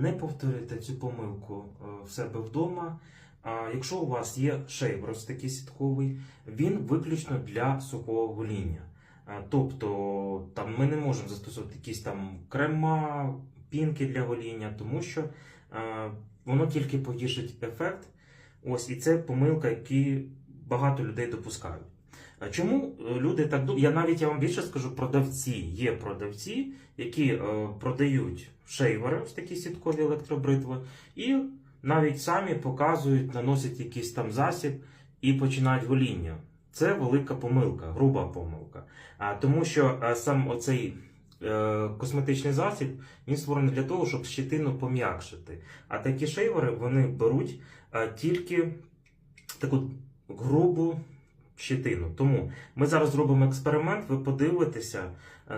не повторюйте цю помилку е, в себе вдома. Якщо у вас є шейвер ось такий сітковий, він виключно для сухого гоління. Тобто там ми не можемо застосовувати якісь там крема, пінки для гоління, тому що е, воно тільки погіршить ефект. Ось і це помилка, які багато людей допускають. Чому е, люди так думають? Я навіть я вам більше скажу, продавці є продавці, які е, продають шейвери, ось такі сіткові електробритви, і навіть самі показують, наносять якийсь там засіб і починають гоління. Це велика помилка, груба помилка. А, тому що е, сам оцей е, косметичний засіб він створений для того, щоб щетину пом'якшити. А такі шейвери вони беруть е, тільки таку грубу щетину. Тому ми зараз зробимо експеримент, ви подивитеся, е,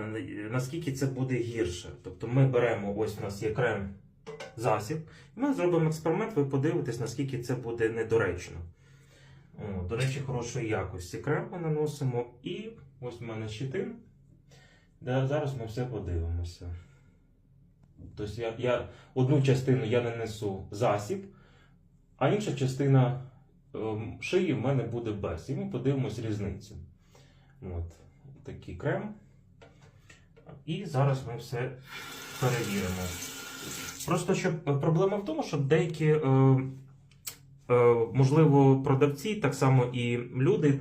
наскільки це буде гірше. Тобто ми беремо, ось у нас є крем засіб, ми зробимо експеримент, ви подивитесь, наскільки це буде недоречно. О, до речі, хорошої якості крем ми наносимо. І ось в мене щитин. Да, зараз ми все подивимося. Тобто я, я одну частину я нанесу засіб, а інша частина шиї в мене буде без. І ми подивимось різницю. От такий крем. І зараз ми все перевіримо. Просто що е, проблема в тому, що деякі, е, е, можливо, продавці, так само і люди.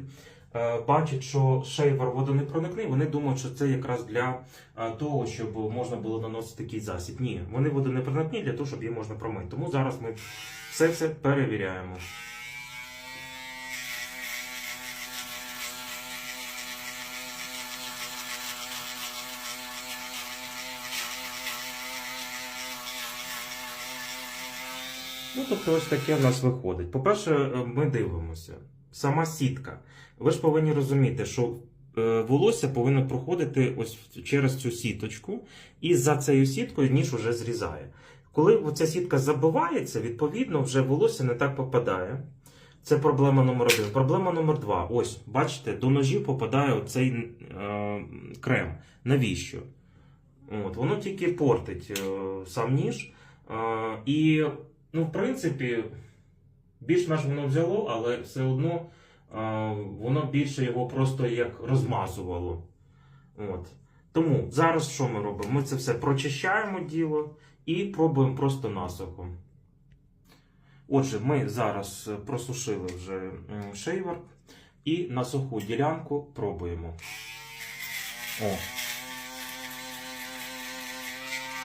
е, Бачать, що шейвер водонепроникний, вони думають, що це якраз для е, того, щоб можна було наносити такий засіб. Ні, вони водонепроникні для того, щоб її можна промити. Тому зараз ми все це перевіряємо. Ну, тобто, ось таке в нас виходить. По-перше, е, ми дивимося. Сама сітка. Ви ж повинні розуміти, що е, волосся повинно проходити ось через цю сіточку, і за цією сіткою ніж уже зрізає. Коли ця сітка забивається, відповідно, вже волосся не так попадає. Це проблема номер один. Проблема номер два. Ось, бачите, до ножів попадає оцей е, крем. Навіщо? От, воно тільки портить е, сам ніж. Е, і Ну, в принципі, більш наш воно взяло, але все одно а, воно більше його просто як розмазувало. От. Тому зараз що ми робимо? Ми це все прочищаємо діло і пробуємо просто насухо. Отже, ми зараз просушили вже шейвер і на суху ділянку пробуємо. О,